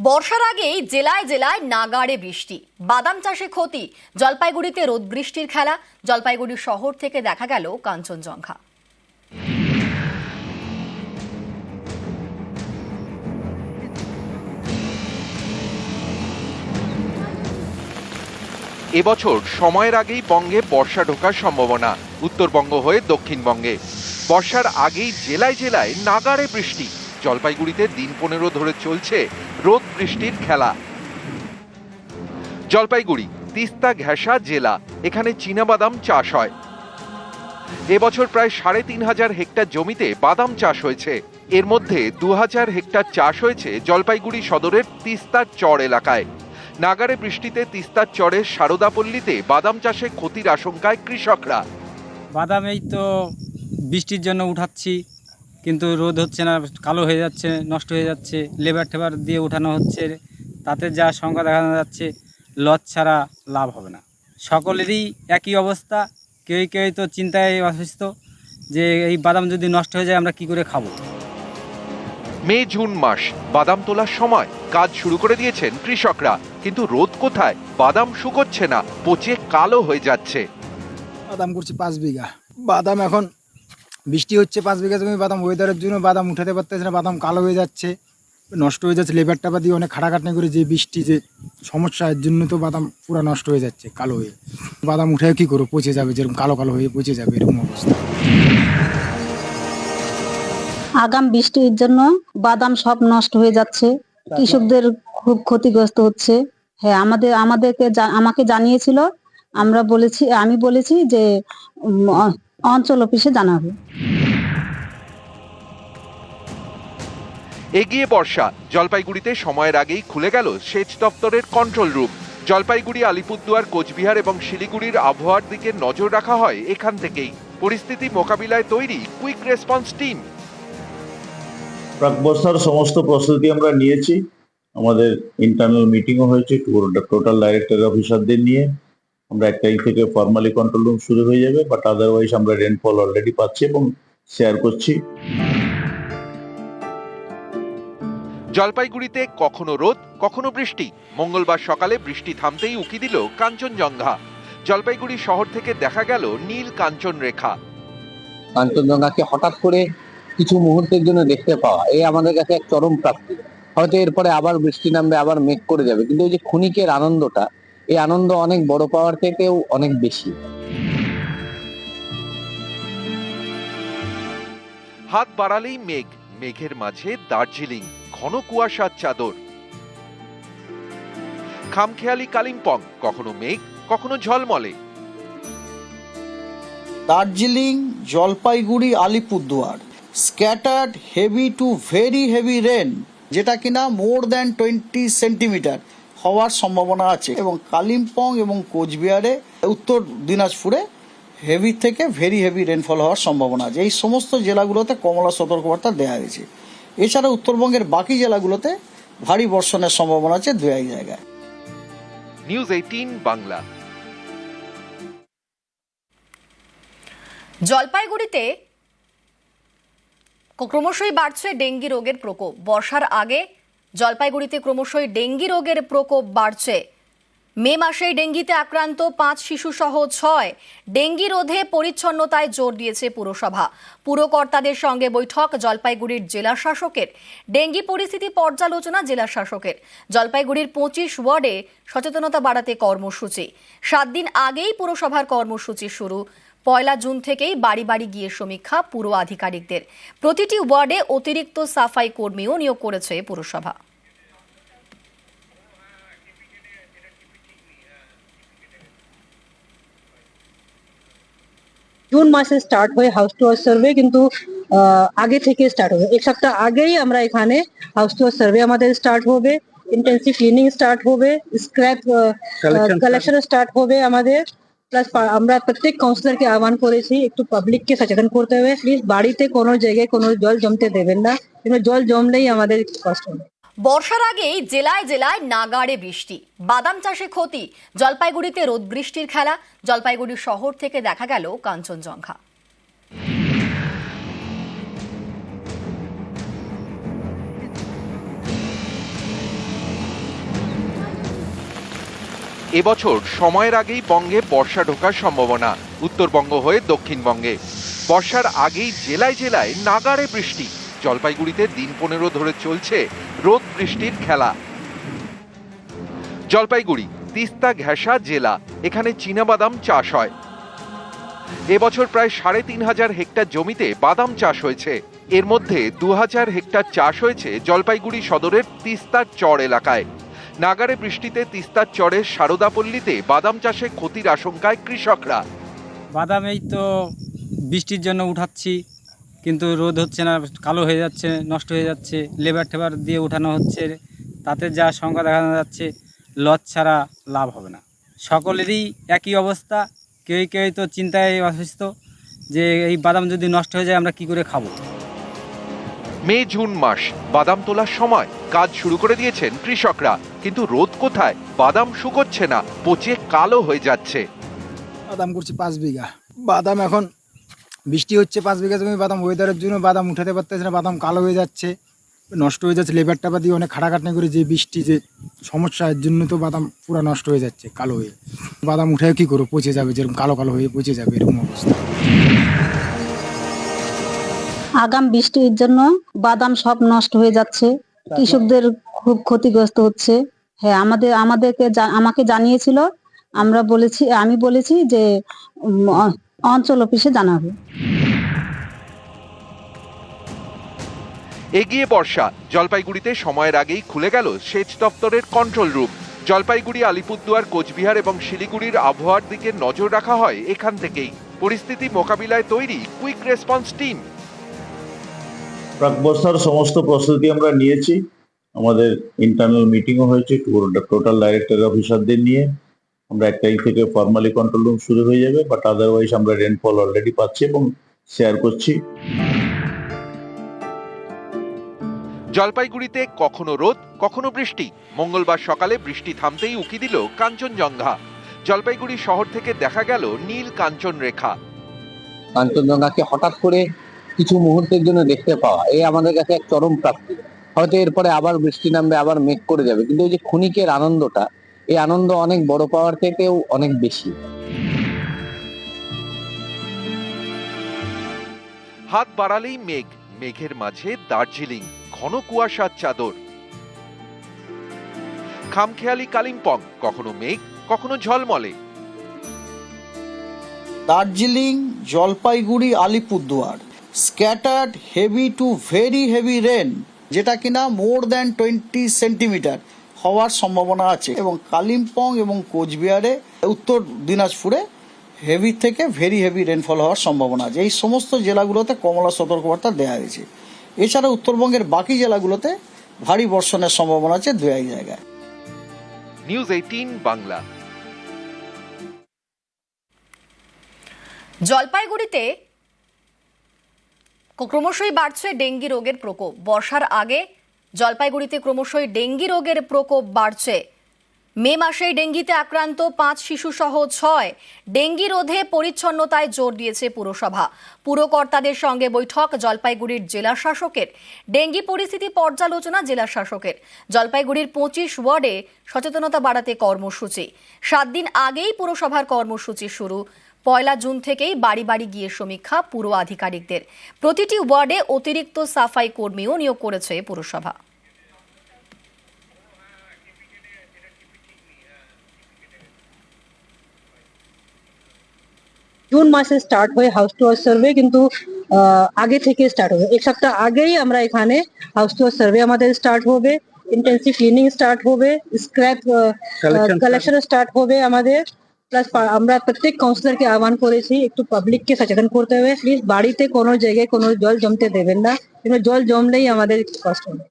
বর্ষার আগেই জেলায় জেলায় নাগাড়ে বৃষ্টি। বাদাম চাষে ক্ষতি। জলপাইগুড়িতে রোদ বৃষ্টির খেলা। জলপাইগুড়ি শহর থেকে দেখা গেল কাঞ্চনজঙ্ঘা। এবছর সময়ের আগেই বঙ্গে বর্ষা ঢোকার সম্ভাবনা উত্তরবঙ্গ হয়ে দক্ষিণবঙ্গে। বর্ষার আগেই জেলায় জেলায় নাগাড়ে বৃষ্টি। জলপাইগুড়িতে দিন পনেরো ধরে চলছে রোদ বৃষ্টির খেলা। জলপাইগুড়ি, তিস্তা ঘেঁষা জেলা, এখানে চীনাবাদাম চাষ হয়। এবছর প্রায় সাড়ে তিন হাজার হেক্টর জমিতে বাদাম চাষ হয়েছে। এর মধ্যে দু হাজার হেক্টর চাষ হয়েছে জলপাইগুড়ি সদরের তিস্তার চর এলাকায়। নাগারে বৃষ্টিতে তিস্তার চরের সারদাপল্লীতে বাদাম চাষে ক্ষতির আশঙ্কায় কৃষকরা। বাদাম এই তো বৃষ্টির জন্য উঠাচ্ছি। কিন্তু রোদ হচ্ছে না কালো হয়ে যাচ্ছে নষ্ট হয়ে যাচ্ছে লেবার টেবার দিয়ে উঠানো হচ্ছে তাতে যা সংখ্যা দেখানো যাচ্ছে লজ ছাড়া লাভ হবে না। সকলেরই একই অবস্থা কেউ কেউ তো চিন্তায় অসুস্থ যে এই বাদাম যদি নষ্ট হয়ে যায় আমরা কি করে খাব? মে জুন মাস বাদাম তোলার সময়। কাজ শুরু করে দিয়েছেন কৃষকরা কিন্তু রোদ কোথায়? বাদাম শুকোচ্ছে না পচে কালো হয়ে যাচ্ছে। বাদাম করছি পাঁচ বিঘা। বাদাম এখন বৃষ্টি হচ্ছে, পাঁচ বিঘা জমি, বাদাম ওয়েদারের জন্য বাদাম উঠাতে পারতেছে না, বাদাম কালো হয়ে যাচ্ছে, নষ্ট হয়ে যাচ্ছে, লেবার টাবা দিয়ে অনেক খাটাখাটনি করে যে বৃষ্টি, যে সমস্যা এর জন্য তো বাদাম পুরো নষ্ট হয়ে যাচ্ছে, কালো হয়ে। বাদাম উঠে কি করব, পচে যাবে, যেরকম কালো কালো হয়ে পচে যাবে, এরকম অবস্থা। আগাম বৃষ্টির জন্য বাদাম সব নষ্ট হয়ে যাচ্ছে, কৃষকদের খুব ক্ষতিগ্রস্ত হচ্ছে। হ্যাঁ আমাদের, আমাদেরকে আমাকে জানিয়েছিল, আমরা বলেছি, আমি বলেছি যে অঞ্চল অফিসে জানাবে। এগিয়ে বর্ষা। জলপাইগুড়িতে সময়ের আগেই খুলে গেল সেচ দপ্তরের কন্ট্রোল রুম জলপাইগুড়ি আলিপুরদুয়ার কোচবিহার এবং শিলিগুড়ির আবহাওয়ার দিকে নজর রাখা হয় এখান থেকেই। পরিস্থিতি মোকাবিলায় তৈরি কুইক রেসপন্স টিম প্রাক বর্ষার সমস্ত প্রস্তুতি আমরা নিয়েছি। আমাদের ইন্টারনাল মিটিংও হয়েছে টোটাল ডাইরেক্টর অফিসারদের নিয়ে। আমরা এক তারিখ থেকে ফর্মালি কন্ট্রোল রুম শুরু হয়ে যাবে বাট আদারওয়াইজ আমরা রেনফল অলরেডি পাচ্ছি এবং শেয়ার করছি। জলপাইগুড়িতে কখনো রোদ কখনো বৃষ্টি। মঙ্গলবার সকালে বৃষ্টি থামতেই উকি দিল কাঞ্চনজঙ্ঘা। জলপাইগুড়ি শহর থেকে দেখা গেল নীল কাঞ্চন রেখা। কাঞ্চনজঙ্ঘাকে হঠাৎ করে কিছু মুহূর্তের জন্য দেখতে পাওয়া এই আমাদের কাছে এক চরম প্রাপ্তি। হয়তো এরপরে আবার বৃষ্টি নামবে আবার মেঘ করে যাবে কিন্তু ওই যে ক্ষণিকের আনন্দটা এই আনন্দ অনেক বড় পাওয়ার থেকেও অনেক বেশি। হাত বাড়ালেই মেঘ মেঘের মাঝে দার্জিলিং ঘন কুয়াশার চাদর। খামখেয়ালি কালিম্পং কখনো মেঘ কখনো ঝলমলে। Darjeeling Jalpaiguri Alipurduar. Scattered heavy to very heavy rain যেটা কিনা মোর দ্যান টোয়েন্টি সেন্টিমিটার। হওয়ার সম্ভাবনা আছে। এবং কালিম্পং এবং কোচবিহারে উত্তর দিনাজপুরে হেভি থেকে ভেরি হেভি রেনফল হওয়ার সম্ভাবনা আছে। এই সমস্ত জেলাগুলোতে কমলা সতর্কবার্তা দেওয়া হয়েছে। এছাড়া উত্তরবঙ্গের বাকি জেলাগুলোতে ভারী বর্ষণের সম্ভাবনা আছে দু এক জায়গায়। News eighteen Bangla. জলপাইগুড়িতে ক্রমশই বাড়ছে ডেঙ্গি রোগের প্রকোপ। বর্ষার আগে জলপাইগুড়িতে ক্রমশই ডেঙ্গি রোগের প্রকোপ বাড়ছে। মে মাসে ডেঙ্গিতে আক্রান্ত পাঁচ শিশু সহ ছয়। ডেঙ্গি রোধে পরিচ্ছন্নতায় জোর দিয়েছে পুরসভা। পুরকর্তাদের সঙ্গে বৈঠক জলপাইগুড়ির জেলা শাসকের। ডেঙ্গি পরিস্থিতি পর্যালোচনা জেলা শাসকের। জলপাইগুড়ির পঁচিশ ওয়ার্ডে সচেতনতা বাড়াতে কর্মসূচি। সাত দিন আগেই পুরসভার কর্মসূচি শুরু। পয়লা জুন থেকেই বাড়ি বাড়ি গিয়ে সমীক্ষা পুর আধিকারিকদের। প্রতিটি ওয়ার্ডে অতিরিক্ত সাফাই কর্মীও নিয়োগ করেছে পুরসভা। জুন মাসে স্টার্ট হয়ে হাউস টু হাউস সার্ভে কিন্তু আহ, আগে থেকে স্টার্ট হবে। এক সপ্তাহ আগেই আমরা এখানে হাউস টু হাউস সার্ভে আমাদের স্টার্ট হবে ইন্টেন্সিভ ক্লিনিং স্টার্ট হবে স্ক্র্যাপ কালেকশন স্টার্ট হবে আমাদের। প্লাস আমরা প্রত্যেক কাউন্সিলরকে আহ্বান করেছি একটু পাবলিককে সচেতন করতে হবে। প্লিজ বাড়িতে কোনো জায়গায় কোনো জল জমতে দেবেন না। জল জমলেই আমাদের কষ্ট হবে। বর্ষার আগেই জেলায় জেলায় নাগাড়ে বৃষ্টি। বাদাম চাষে ক্ষতি। জলপাইগুড়িতে রোদ বৃষ্টির খেলা। জলপাইগুড়ি শহর থেকে দেখা গেল কাঞ্চনজঙ্ঘা। এবছর সময়ের আগেই বঙ্গে বর্ষা ঢোকার সম্ভাবনা, উত্তরবঙ্গ হয়ে দক্ষিণবঙ্গে। বর্ষার আগেই জেলায় জেলায় নাগাড়ে বৃষ্টি। জলপাইগুড়িতে দিন পনেরো ধরে চলছে রোদ বৃষ্টির খেলা। জলপাইগুড়ি, তিস্তা ঘেঁষা জেলা, এখানে চীনাবাদাম চাষ হয়। এবছর প্রায় সাড়ে তিন হাজার হেক্টর জমিতে বাদাম চাষ হয়েছে। এর মধ্যে দু হাজার হেক্টর চাষ হয়েছে জলপাইগুড়ি সদরের তিস্তার চর এলাকায়। নাগারে বৃষ্টিতে তিস্তার চরের সারদাপল্লীতে বাদাম চাষে ক্ষতির আশঙ্কায় কৃষকরা। বাদাম এই তো বৃষ্টির জন্য উঠাচ্ছি কিন্তু রোদ হচ্ছে না কালো হয়ে যাচ্ছে নষ্ট হয়ে যাচ্ছে লেবার টেবার দিয়ে উঠানো হচ্ছে তাতে যা সংখ্যা দেখানো যাচ্ছে লস ছাড়া লাভ হবে না। সকলেরই একই অবস্থা কেউ কেউ তো চিন্তায় অসুস্থ যে এই বাদাম যদি নষ্ট হয়ে যায় আমরা কি করে খাব? মে জুন মাস বাদাম তোলার সময় কাজ শুরু করে দিয়েছেন কৃষকরা। কিন্তু রোদ কোথায়? বাদাম শুকোচ্ছে না পচে কালো হয়ে যাচ্ছে। বাদাম করছি পাঁচ বিঘা। বাদাম এখন বৃষ্টি হচ্ছে পাঁচ বিঘা জমি বাদাম ওয়েদারের জন্য বাদাম উঠাতে পারতেছে না বাদাম কালো হয়ে যাচ্ছে নষ্ট হয়ে যাচ্ছে লেবার টাবা দিয়ে অনেক খাটাখাটনি করে যে বৃষ্টি যে সমস্যার জন্য তো বাদাম পুরো নষ্ট হয়ে যাচ্ছে কালো হয়ে। বাদাম উঠে কি করব পচে যাবে যেরকম কালো কালো হয়ে পচে যাবে এরকম অবস্থা। আগাম বৃষ্টির জন্য বাদাম সব নষ্ট হয়ে যাচ্ছে কৃষকদের খুব ক্ষতিগ্রস্ত হচ্ছে। হ্যাঁ আমাদের আমাদেরকে আমাকে জানিয়েছিল আমরা বলেছি আমি বলেছি যে অঞ্চল অফিসে জানাবে। এগিয়ে বর্ষা। জলপাইগুড়িতে সময়ের আগেই খুলে গেল সেচ দপ্তরের কন্ট্রোল রুম জলপাইগুড়ি আলিপুরদুয়ার কোচবিহার এবং শিলিগুড়ির আবহাওয়ার দিকে নজর রাখা হয় এখান থেকেই। পরিস্থিতি মোকাবিলায় তৈরি কুইক রেসপন্স টিম প্রাক বর্ষার সমস্ত প্রস্তুতি আমরা নিয়েছি। আমাদের ইন্টারনাল মিটিংও হয়েছে টোটাল ডাইরেক্টর অফিসারদের নিয়ে। আমরা এক তারিখ থেকে ফর্মালি কন্ট্রোল রুম শুরু হয়ে যাবে বাট আদারওয়াইজ আমরা রেনফল অলরেডি পাচ্ছি এবং শেয়ার করছি। জলপাইগুড়িতে কখনো রোদ কখনো বৃষ্টি। মঙ্গলবার সকালে বৃষ্টি থামতেই উকি দিল কাঞ্চনজঙ্ঘা। জলপাইগুড়ি শহর থেকে দেখা গেল নীল কাঞ্চন রেখা। কাঞ্চনজঙ্ঘাকে হঠাৎ করে কিছু মুহূর্তের জন্য দেখতে পাওয়া এই আমাদের কাছে এক চরম প্রাপ্তি। হয়তো এরপরে আবার বৃষ্টি নামবে আবার মেঘ করে যাবে। কিন্তু ওই যে ক্ষণিকের আনন্দটা এই আনন্দ অনেক বড় পাওয়ার থেকেও অনেক বেশি। হাত বাড়ালেই মেঘ মেঘের মাঝে দার্জিলিং ঘন কুয়াশার চাদর। খামখেয়ালি কালিম্পং কখনো মেঘ কখনো ঝলমলে। Darjeeling Jalpaiguri Alipurduar. Scattered heavy to very heavy rain যেটা কিনা মোর দ্যান টোয়েন্টি সেন্টিমিটার হওয়ার সম্ভাবনা আছে। এবং কালিম্পং এবং কোচবিহারে উত্তর দিনাজপুরে হেভি থেকে ভেরি হেভি রেনফল হওয়ার সম্ভাবনা আছে। এই সমস্ত জেলাগুলোতে কমলা সতর্কবার্তা দেওয়া হয়েছে। এছাড়া উত্তরবঙ্গের বাকি জেলাগুলোতে ভারী বর্ষণের সম্ভাবনা আছে দু এক জায়গায়। News eighteen Bangla. জলপাইগুড়িতে ক্রমশই বাড়ছে ডেঙ্গি রোগের প্রকোপ। বর্ষার আগে জলপাইগুড়িতে ক্রমশই ডেঙ্গি রোগের প্রকোপ বাড়ছে। মে মাসেই ডেঙ্গিতে আক্রান্ত পাঁচ শিশু সহ ছয়। ডেঙ্গি রোধে পরিচ্ছন্নতায় জোর দিয়েছে পুরসভা। পুরকর্তাদের সঙ্গে বৈঠক জলপাইগুড়ির জেলা শাসকের। ডেঙ্গি পরিস্থিতি পর্যালোচনা জেলা শাসকের। জলপাইগুড়ির পঁচিশ ওয়ার্ডে সচেতনতা বাড়াতে কর্মসূচি। সাত দিন আগেই পুরসভার কর্মসূচি শুরু। পয়লা জুন থেকেই বাড়ি বাড়ি গিয়ে সমীক্ষা পুর আধিকারিকদের। প্রতিটি ওয়ার্ডে অতিরিক্ত সাফাই কর্মীও নিয়োগ করেছে পুরসভা। জুন মাসে স্টার্ট হয়ে হাউস টু হাউস সার্ভে কিন্তু আহ, আগে থেকে স্টার্ট হবে। এক সপ্তাহ আগেই আমরা এখানে হাউস টু হাউস সার্ভে আমাদের স্টার্ট হবে ইন্টেন্সিভ ক্লিনিং স্টার্ট হবে স্ক্র্যাপ কালেকশন স্টার্ট হবে আমাদের। প্লাস আমরা প্রত্যেক কাউন্সিলরকে আহ্বান করেছি একটু পাবলিক কে সচেতন করতে হবে। প্লিজ বাড়িতে কোনো জায়গায় কোনো জল জমতে দেবেন না। জল জমলেই আমাদের কষ্ট হবে